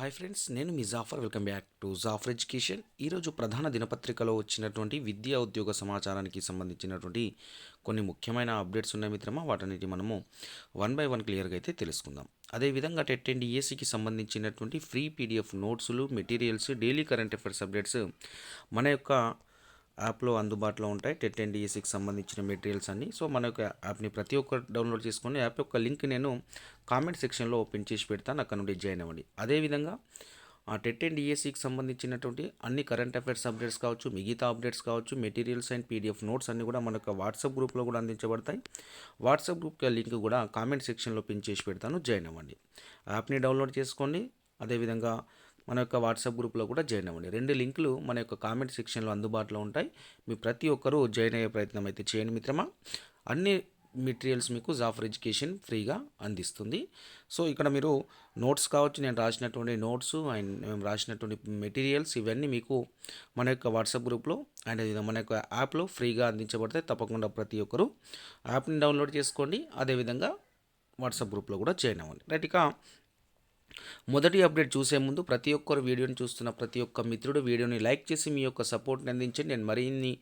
Hi friends నేను మీ Jafar. Welcome back to Jafar education. ఈరోజు ప్రధాన దినపత్రికలో వచ్చినటువంటి విద్యా ఉద్యోగ సమాచారానికి సంబంధించినటువంటి కొన్ని ముఖ్యమైన అప్డేట్స్ ఉన్నాయి మిత్రమా. వాటన్నిటి మనము వన్ బై వన్ క్లియర్గా అయితే తెలుసుకుందాం. అదేవిధంగా టెట్ అండ్ ఈఎస్సికి సంబంధించినటువంటి ఫ్రీ పీడిఎఫ్ నోట్స్లు materials daily current affairs updates మన యొక్క యాప్లో అందుబాటులో ఉంటాయి. టెట్ అండ్ ఈసీకి సంబంధించిన మెటీరియల్స్ అన్ని. సో మన యొక్క యాప్ని ప్రతి ఒక్కరు డౌన్లోడ్ చేసుకొని యాప్ యొక్క లింక్ నేను కామెంట్ సెక్షన్లో ఓపెన్ చేసి పెడతాను. అక్కడ నుండి జాయిన్ అవ్వండి. అదేవిధంగా ఆ టెట్ అండ్ డిఎస్సికి సంబంధించినటువంటి అన్ని కరెంట్ అఫైర్స్ అప్డేట్స్ కావచ్చు మిగతా అప్డేట్స్ కావచ్చు మెటీరియల్స్ అండ్ పీడిఎఫ్ నోట్స్ అన్ని కూడా మన యొక్క వాట్సాప్ గ్రూప్లో కూడా అందించబడతాయి. వాట్సాప్ గ్రూప్ లింక్ కూడా కామెంట్ సెక్షన్లో పిన్ చేసి పెడతాను. జాయిన్ అవ్వండి. యాప్ని డౌన్లోడ్ చేసుకోండి అదేవిధంగా మన యొక్క వాట్సాప్ గ్రూప్లో కూడా జాయిన్ అవ్వండి. రెండు లింకులు మన యొక్క కామెంట్ సెక్షన్లో అందుబాటులో ఉంటాయి. మీ ప్రతి ఒక్కరూ జాయిన్ అయ్యే ప్రయత్నం అయితే చేయండి మిత్రమా. అన్ని మెటీరియల్స్ మీకు జాఫర్ ఎడ్యుకేషన్ ఫ్రీగా అందిస్తుంది. సో ఇక్కడ మీరు నోట్స్ కావచ్చు నేను రాసినటువంటి నోట్స్ అండ్ మేము రాసినటువంటి మెటీరియల్స్ ఇవన్నీ మీకు మన యొక్క వాట్సాప్ గ్రూప్లో అండ్ మన యొక్క యాప్లో ఫ్రీగా అందించబడతాయి. తప్పకుండా ప్రతి ఒక్కరూ యాప్ని డౌన్లోడ్ చేసుకోండి. అదేవిధంగా వాట్సాప్ గ్రూప్లో కూడా జాయిన్ అవ్వండి. రైట్ ఇక మొదటి అప్డేట్ చూసే ముందు ప్రతి ఒక్కరు వీడియోని చూస్తున్న ప్రతి ఒక్క మిత్రుడు వీడియోని లైక్ చేసి మీ యొక్క సపోర్ట్ని అందించండి. నేను మరిన్ని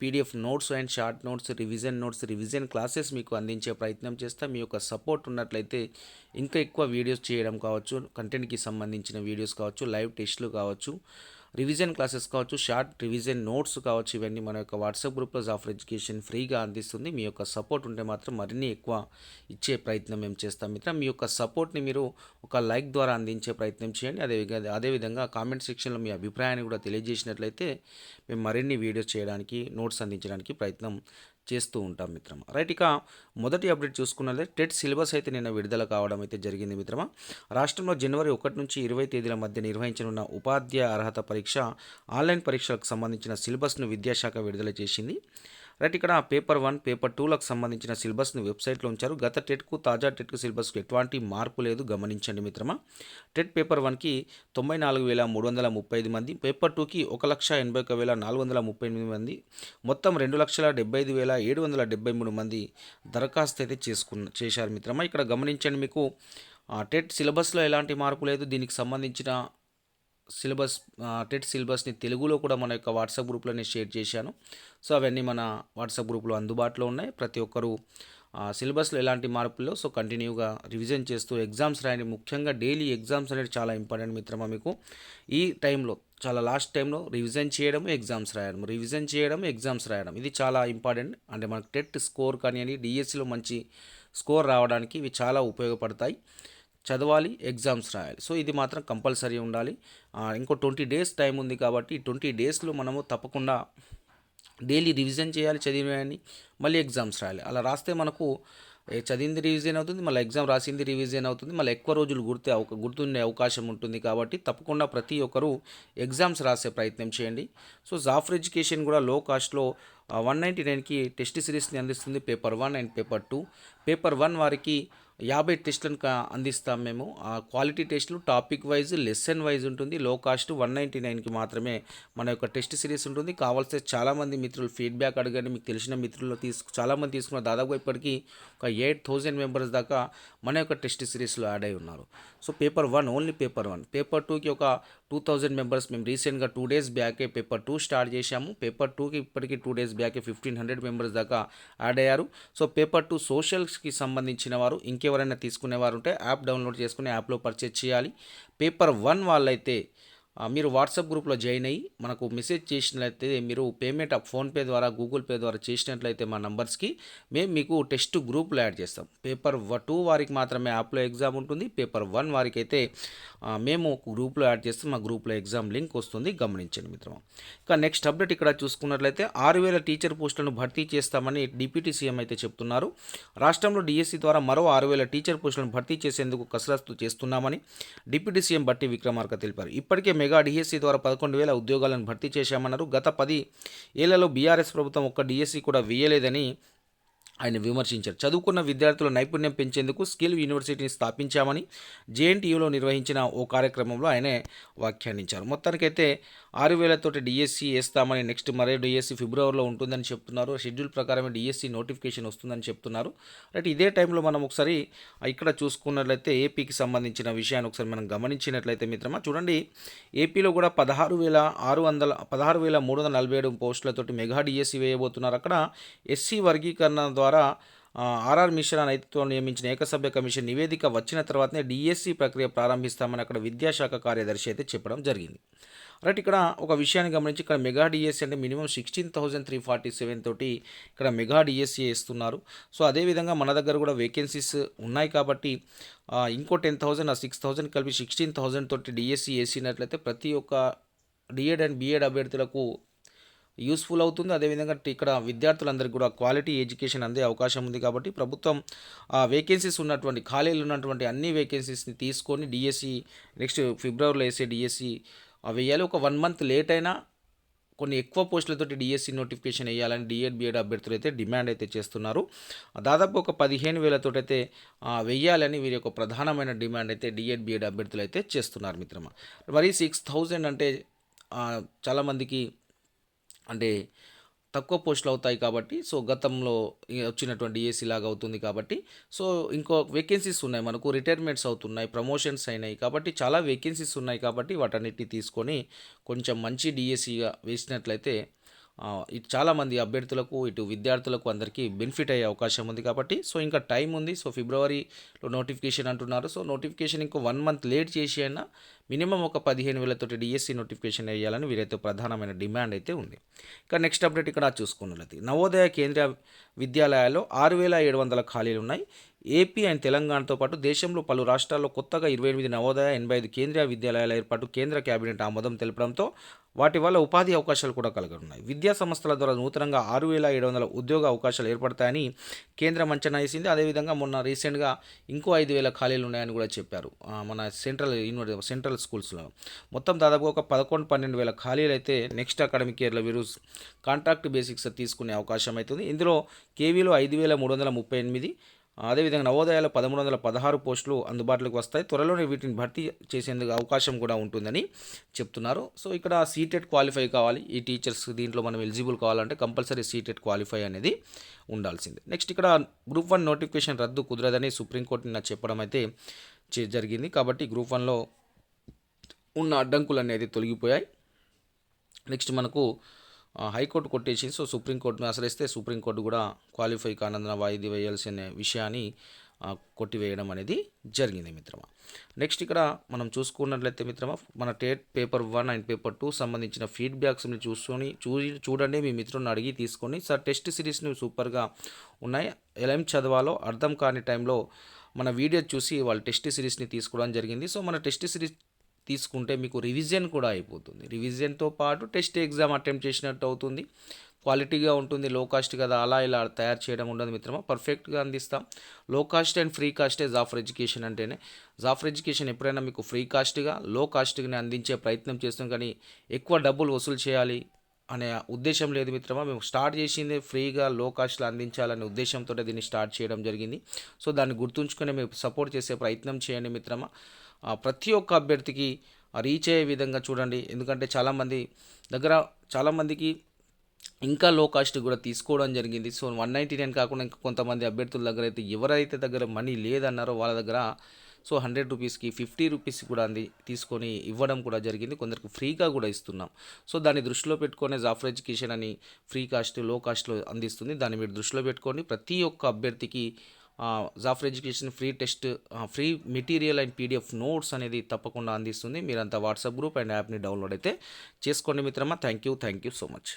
PDF notes and short notes revision notes revision classes మీకు అందించే ప్రయత్నం చేస్తా. మీ యొక్క సపోర్ట్ ఉన్నట్లయితే ఇంకా ఎక్కువ వీడియోస్ చేయడం కావచ్చు కంటెంట్కి సంబంధించిన వీడియోస్ కావచ్చు లైవ్ టెస్ట్లు కావచ్చు. రివిజన్ క్లాసెస్ కావచ్చు షార్ట్ రివిజన్ నోట్స్ కావచ్చు ఇవన్నీ మన యొక్క వాట్సాప్ గ్రూప్లో ఆఫ్ ఎడ్యుకేషన్ ఫ్రీగా అందిస్తుంది. మీ యొక్క సపోర్ట్ ఉంటే మాత్రం మరిన్ని ఎక్కువ ఇచ్చే ప్రయత్నం మేము చేస్తాం. మిత్రం మీ యొక్క సపోర్ట్ని మీరు ఒక లైక్ ద్వారా అందించే ప్రయత్నం చేయండి. అదే అదేవిధంగా కామెంట్ సెక్షన్లో మీ అభిప్రాయాన్ని కూడా తెలియజేసినట్లయితే మేము మరిన్ని వీడియోస్ చేయడానికి నోట్స్ అందించడానికి ప్రయత్నం చేస్తూ ఉంటాం మిత్రమా. రైట్ ఇక మొదటి అప్డేట్ చూసుకున్నదే టెట్ సిలబస్ అయితే నిన్న విడుదల కావడం అయితే జరిగింది మిత్రమా. రాష్ట్రంలో జనవరి ఒకటి నుంచి ఇరవై తేదీల మధ్య నిర్వహించనున్న ఉపాధ్యాయ అర్హత పరీక్ష ఆన్లైన్ పరీక్షలకు సంబంధించిన సిలబస్ను విద్యాశాఖ విడుదల చేసింది. రైట్ ఇక్కడ పేపర్ వన్ పేపర్ టూలకు సంబంధించిన సిలబస్ని వెబ్సైట్లో ఉంచారు. గత టెట్కు తాజా టెట్కు సిలబస్కు ఎటువంటి మార్పు లేదు గమనించండి మిత్రమా. టెట్ పేపర్ వన్కి తొంభై నాలుగు వేల మూడు వందల ముప్పై ఐదు మంది పేపర్ టూకి ఒక లక్ష ఎనభై ఒక వేల నాలుగు వందల ముప్పై ఎనిమిది మంది మొత్తం రెండు లక్షల డెబ్బై ఐదు వేల ఏడు వందల డెబ్బై మూడు మంది దరఖాస్తు అయితే చేసుకున్న చేశారు మిత్రమా. ఇక్కడ గమనించండి మీకు టెట్ సిలబస్లో ఎలాంటి మార్పు లేదు దీనికి సంబంధించిన సిలబస్ టెట్ సిలబస్ని తెలుగులో కూడా మన యొక్క వాట్సాప్ గ్రూప్లో నేను షేర్ చేశాను. సో అవన్నీ మన వాట్సాప్ గ్రూప్లో అందుబాటులో ఉన్నాయి. ప్రతి ఒక్కరూ సిలబస్లో ఎలాంటి మార్పులు సో కంటిన్యూగా రివిజన్ చేస్తూ ఎగ్జామ్స్ రాయండి. ముఖ్యంగా డైలీ ఎగ్జామ్స్ అనేది చాలా ఇంపార్టెంట్ మిత్రమా మీకు? ఈ టైంలో చాలా లాస్ట్ టైంలో రివిజన్ చేయడం ఎగ్జామ్స్ రాయడం రివిజన్ చేయడం ఎగ్జామ్స్ రాయడం ఇది చాలా ఇంపార్టెంట్. అంటే మనకు టెట్ స్కోర్ కానివ్వండి డిఎస్సిలో మంచి స్కోర్ రావడానికి ఇవి చాలా ఉపయోగపడతాయి. చదవాలి ఎగ్జామ్స్ రాయాలి. సో ఇది మాత్రం కంపల్సరీ ఉండాలి. ఇంకో ట్వంటీ డేస్ టైం ఉంది కాబట్టి ట్వంటీ డేస్లో మనము తప్పకుండా డైలీ రివిజన్ చేయాలి చదివినవన్నీ మళ్ళీ ఎగ్జామ్స్ రాయాలి. అలా రాస్తే మనకు చదివింది రివిజన్ అవుతుంది మళ్ళీ ఎగ్జామ్ రాసింది రివిజన్ అవుతుంది మళ్ళీ ఎక్కువ రోజులు గుర్తే గుర్తుండే అవకాశం ఉంటుంది కాబట్టి తప్పకుండా ప్రతి ఒక్కరూ ఎగ్జామ్స్ రాసే ప్రయత్నం చేయండి. సో జాఫర్ ఎడ్యుకేషన్ కూడా లో కాస్ట్లో వన్ నైంటీ నైన్కి టెస్ట్ సిరీస్ని అందిస్తుంది paper one and paper two. Paper one వారికి యాభై టెస్టులను అందిస్తాం మేము. ఆ క్వాలిటీ టెస్టులు టాపిక్ వైజ్ లెసన్ వైజ్ ఉంటుంది. లో కాస్ట్ వన్ నైంటీ నైన్కి మాత్రమే మన యొక్క టెస్ట్ సిరీస్ ఉంటుంది. కావాల్సిన చాలామంది మిత్రులు ఫీడ్బ్యాక్ అడగండి. మీకు తెలిసిన మిత్రులు తీసుకు చాలామంది తీసుకున్న దాదాపు ఇప్పటికీ ఒక ఎయిట్ థౌజండ్ మెంబర్స్ దాకా మన యొక్క టెస్ట్ సిరీస్లో యాడ్ అయి ఉన్నారు. So paper one only paper one. Paper టూకి ఒక టూ థౌజండ్ మెంబర్స్ మేము రీసెంట్గా టూ డేస్ బ్యాకే పేపర్ టూ స్టార్ట్ చేశాము. పేపర్ టూకి ఇప్పటికీ టూ డేస్ బ్యాకే ఫిఫ్టీన్ హండ్రెడ్ మెంబర్స్ దాకా యాడ్ అయ్యారు. సో పేపర్ టు సోషల్స్కి సంబంధించిన వారు ఇంకెవరైనా తీసుకునేవారు ఉంటే యాప్ డౌన్లోడ్ చేసుకుని యాప్లో పర్చేజ్ చేయాలి. పేపర్ వన్ వాళ్ళైతే మీరు వాట్సాప్ గ్రూప్లో జాయిన్ అయ్యి మనకు మెసేజ్ చేసినట్లయితే మీరు పేమెంట్ ఫోన్పే ద్వారా గూగుల్ పే ద్వారా చేసినట్లయితే మా నంబర్స్కి మేము మీకు టెస్ట్ గ్రూప్లో యాడ్ చేస్తాం. పేపర్ టూ వారికి మాత్రమే యాప్లో ఎగ్జామ్ ఉంటుంది. పేపర్ వన్ వారికి అయితే మేము గ్రూప్లో యాడ్ చేస్తే మా గ్రూప్లో ఎగ్జామ్ లింక్ వస్తుంది. గమనించండి మిత్రం ఇక నెక్స్ట్ అప్డేట్ ఇక్కడ చూసుకున్నట్లయితే ఆరు వేల టీచర్ పోస్టులను భర్తీ చేస్తామని డిప్యూటీ సీఎం అయితే చెప్తున్నారు. రాష్ట్రంలో డిఎస్సి ద్వారా మరో ఆరు వేల టీచర్ పోస్టులను భర్తీ చేసేందుకు కసరత్తు చేస్తున్నామని డిప్యూటీ సీఎం బట్టి విక్రమార్క తెలిపారు. ఇప్పటికే మెగా డిఎస్సి ద్వారా పదకొండు వేల ఉద్యోగాలను భర్తీ చేశామన్నారు. గత పది ఏళ్ళలో బీఆర్ఎస్ ప్రభుత్వం ఒక్క డిఎస్సి కూడా వేయలేదని ఆయన విమర్శించారు. చదువుకున్న విద్యార్థుల నైపుణ్యం పెంచేందుకు స్కిల్ యూనివర్సిటీని స్థాపించామని జేఎన్టీయూలో నిర్వహించిన ఓ కార్యక్రమంలో ఆయనే వ్యాఖ్యానించారు. మొత్తానికైతే ఆరు వేలతోటి డిఎస్సి వేస్తామని నెక్స్ట్ మరే డిఎస్సి ఫిబ్రవరిలో ఉంటుందని చెప్తున్నారు. షెడ్యూల్ ప్రకారమే డిఎస్సి నోటిఫికేషన్ వస్తుందని చెప్తున్నారు. రైట్ ఇదే టైంలో మనం ఒకసారి ఇక్కడ చూసుకున్నట్లయితే ఏపీకి సంబంధించిన విషయాన్ని ఒకసారి మనం గమనించినట్లయితే మిత్రమా చూడండి. ఏపీలో కూడా పదహారు వేల ఆరు వందల పదహారు వేల మూడు వందల నలభై ఏడు పోస్టులతోటి మెగా డిఎస్సి వేయబోతున్నారు. అక్కడ ఎస్సీ వర్గీకరణ ద్వారా ద్వారా ఆర్ఆర్ మిశ్రా నేతృత్వంలో నియమించిన ఏకసభ్య కమిషన్ నివేదిక వచ్చిన తర్వాతనే డిఎస్సి ప్రక్రియ ప్రారంభిస్తామని అక్కడ విద్యాశాఖ కార్యదర్శి అయితే చెప్పడం జరిగింది. రైట్ ఇక్కడ ఒక విషయాన్ని గమనించి ఇక్కడ మెగా డిఎస్సి అంటే minimum sixteen thousand three forty seven తోటి ఇక్కడ మెగా డిఎస్సి ఇస్తున్నారు సో అదేవిధంగా మన దగ్గర కూడా వేకెన్సీస్ ఉన్నాయి కాబట్టి ఇంకో టెన్ థౌజండ్ ఆ సిక్స్ థౌజండ్ కలిపి సిక్స్టీన్ థౌజండ్ తోటి డిఎస్సి వేసినట్లయితే ప్రతి ఒక్క డిఎడ్ అండ్ బిఎడ్ అభ్యర్థులకు యూస్ఫుల్ అవుతుంది. అదేవిధంగా ఇక్కడ విద్యార్థులందరికీ కూడా క్వాలిటీ ఎడ్యుకేషన్ అందే అవకాశం ఉంది కాబట్టి ప్రభుత్వం ఆ వేకెన్సీస్ ఉన్నటువంటి ఖాళీలు ఉన్నటువంటి అన్ని వేకెన్సీస్ని తీసుకొని డిఎస్సి నెక్స్ట్ ఫిబ్రవరిలో వేసే డిఎస్సి వేయాలి. ఒక వన్ మంత్ లేట్ అయినా కొన్ని ఎక్కువ పోస్టులతోటి డిఎస్సి నోటిఫికేషన్ వేయాలని డిఎడ్ బిఎడ్ అభ్యర్థులు అయితే డిమాండ్ అయితే చేస్తున్నారు. దాదాపు ఒక పదిహేను వేలతో అయితే వెయ్యాలని వీరి యొక్క ప్రధానమైన డిమాండ్ అయితే డిఎడ్ బిఎడ్ అభ్యర్థులు అయితే చేస్తున్నారు మిత్రమా. మరి సిక్స్ థౌజండ్ అంటే చాలామందికి అంటే తక్కువ పోస్టులు అవుతాయి కాబట్టి సో గతంలో వచ్చినటువంటి ఏసీ లాగా అవుతుంది కాబట్టి సో ఇంకో వేకెన్సీస్ ఉన్నాయి. మనకు రిటైర్మెంట్స్ అవుతున్నాయి ప్రమోషన్స్ అయినాయి కాబట్టి చాలా వేకెన్సీస్ ఉన్నాయి కాబట్టి వాటన్నిటిని తీసుకొని కొంచెం మంచి డిఎస్సిగా వేసినట్లయితే ఇటు చాలామంది అభ్యర్థులకు ఇటు విద్యార్థులకు అందరికీ బెనిఫిట్ అయ్యే అవకాశం ఉంది కాబట్టి సో ఇంకా టైం ఉంది. సో ఫిబ్రవరిలో నోటిఫికేషన్ అంటున్నారు. సో నోటిఫికేషన్ ఇంకో వన్ మంత్ లేట్ చేసి అయినా మినిమం ఒక పదిహేను వేలతోటి డిఎస్సి నోటిఫికేషన్ వేయాలని వీరైతే ప్రధానమైన డిమాండ్ అయితే ఉంది. ఇక నెక్స్ట్ అప్డేట్ ఇక్కడ చూసుకున్నది నవోదయ కేంద్రీయ విద్యాలయాల్లో ఆరు వేల ఏడు వందల ఖాళీలు ఉన్నాయి. ఏపీ అండ్ తెలంగాణతో పాటు దేశంలో పలు రాష్ట్రాల్లో కొత్తగా ఇరవై ఎనిమిది నవోదయ ఎనభై ఐదు కేంద్రీయ విద్యాలయాల ఏర్పాటు కేంద్ర కేబినెట్ ఆమోదం తెలపడంతో వాటి వల్ల ఉపాధి అవకాశాలు కూడా కలగనున్నాయి. విద్యా సంస్థల ద్వారా నూతనంగా ఆరు వేల ఏడు వందల ఉద్యోగ అవకాశాలు ఏర్పడతాయని కేంద్రం అంచనా వేసింది అదేవిధంగా మొన్న రీసెంట్గా ఇంకో ఐదు వేల ఖాళీలు ఉన్నాయని కూడా చెప్పారు. మన సెంట్రల్ యూనివర్సిటీ సెంట్రల్ స్కూల్స్లో. మొత్తం దాదాపు ఒక పదకొండు పన్నెండు వేల ఖాళీలు అయితే నెక్స్ట్ అకాడమిక్ ఇయర్లో వీరు కాంట్రాక్ట్ బేసిక్స్ తీసుకునే అవకాశం అవుతుంది ఇందులో కేవీలో ఐదు వేల మూడు వందల ముప్పై ఎనిమిది అదేవిధంగా నవోదయాలో పదమూడు వందల పదహారు పోస్టులు అందుబాటులోకి వస్తాయి. త్వరలోనే వీటిని భర్తీ చేసేందుకు అవకాశం కూడా ఉంటుందని చెప్తున్నారు. సో ఇక్కడ సీటెట్ క్వాలిఫై కావాలి. ఈ టీచర్స్ దీంట్లో మనం ఎలిజిబుల్ కావాలంటే కంపల్సరీ సీటెట్ క్వాలిఫై అనేది ఉండాల్సిందే. నెక్స్ట్ ఇక్కడ గ్రూప్ వన్ నోటిఫికేషన్ రద్దు కుదరదని సుప్రీంకోర్టు నిన్న చెప్పడం అయితే చే- జరిగింది. కాబట్టి గ్రూప్ వన్లో ఉన్న అడ్డంకులు అనేది తొలగిపోయాయి. నెక్స్ట్ మనకు హైకోర్టు కొట్టేసి సో సుప్రీంకోర్టు ఆశ్రయిస్తే సుప్రీంకోర్టు కూడా క్వాలిఫై కానందున వాయిదా వేయాల్సిన విషయాన్ని కొట్టివేయడం అనేది జరిగింది మిత్రమా. నెక్స్ట్ ఇక్కడ మనం చూసుకున్నట్లయితే మిత్రమా మన TET paper one and paper two సంబంధించిన ఫీడ్బ్యాక్స్ని చూసుకొని చూ చూడండి మీ మిత్రుని అడిగి తీసుకొని సార్ టెస్ట్ సిరీస్ని సూపర్గా ఉన్నాయి. ఎలా ఏం చదవాలో అర్థం కాని టైంలో మన వీడియో చూసి వాళ్ళు టెస్ట్ సిరీస్ని తీసుకోవడం జరిగింది. సో మన టెస్ట్ సిరీస్ తీసుకుంటే మీకు రివిజన్ కూడా అయిపోతుంది. రివిజన్తో పాటు టెస్ట్ ఎగ్జామ్ అటెంప్ట్ చేసినట్టు అవుతుంది. క్వాలిటీగా ఉంటుంది లో కాస్ట్ కదా అలా ఇలా తయారు చేయడం ఉండదు మిత్రమా. పర్ఫెక్ట్గా అందిస్తాం. లో కాస్ట్ అండ్ ఫ్రీ కాస్టే జాఫర్ ఎడ్యుకేషన్ అంటేనే. జాఫర్ ఎడ్యుకేషన్ ఎప్పుడైనా మీకు ఫ్రీ కాస్ట్గా లో కాస్ట్గానే అందించే ప్రయత్నం చేస్తాం కానీ ఎక్కువ డబ్బులు వసూలు చేయాలి అనే ఉద్దేశం లేదు మిత్రమా. మేము స్టార్ట్ చేసింది ఫ్రీగా లో కాస్ట్లో అందించాలనే ఉద్దేశంతో దీన్ని స్టార్ట్ చేయడం జరిగింది. సో దాన్ని గుర్తుంచుకొని మేము సపోర్ట్ చేసే ప్రయత్నం చేయండి మిత్రమా. ప్రతి ఒక్క అభ్యర్థికి రీచ్ అయ్యే విధంగా చూడండి. ఎందుకంటే చాలామంది దగ్గర చాలామందికి ఇంకా లో కాస్ట్ కూడా తీసుకోవడం జరిగింది. సో వన్ నైంటీ నైన్ కాకుండా ఇంకా కొంతమంది అభ్యర్థుల దగ్గర అయితే ఎవరైతే దగ్గర మనీ లేదన్నారో వాళ్ళ దగ్గర సో హండ్రెడ్ రూపీస్కి ఫిఫ్టీ రూపీస్ కూడా అంది తీసుకొని ఇవ్వడం కూడా జరిగింది. కొందరికి ఫ్రీగా కూడా ఇస్తున్నాం. సో దాన్ని దృష్టిలో పెట్టుకొని జాఫర్ ఎడ్యుకేషన్ అని ఫ్రీ కాస్ట్లో కాస్ట్లో అందిస్తుంది. దాన్ని మీరు దృష్టిలో పెట్టుకోండి. ప్రతి ఒక్క అభ్యర్థికి Jafar education free test free material and PDF notes అనేది తప్పకుండా అందిస్తుంది. మీరంతా వాట్సాప్ గ్రూప్ అండ్ యాప్ని డౌన్లోడ్ అయితే చేసుకోండి మిత్రమా. Thank you thank you so much.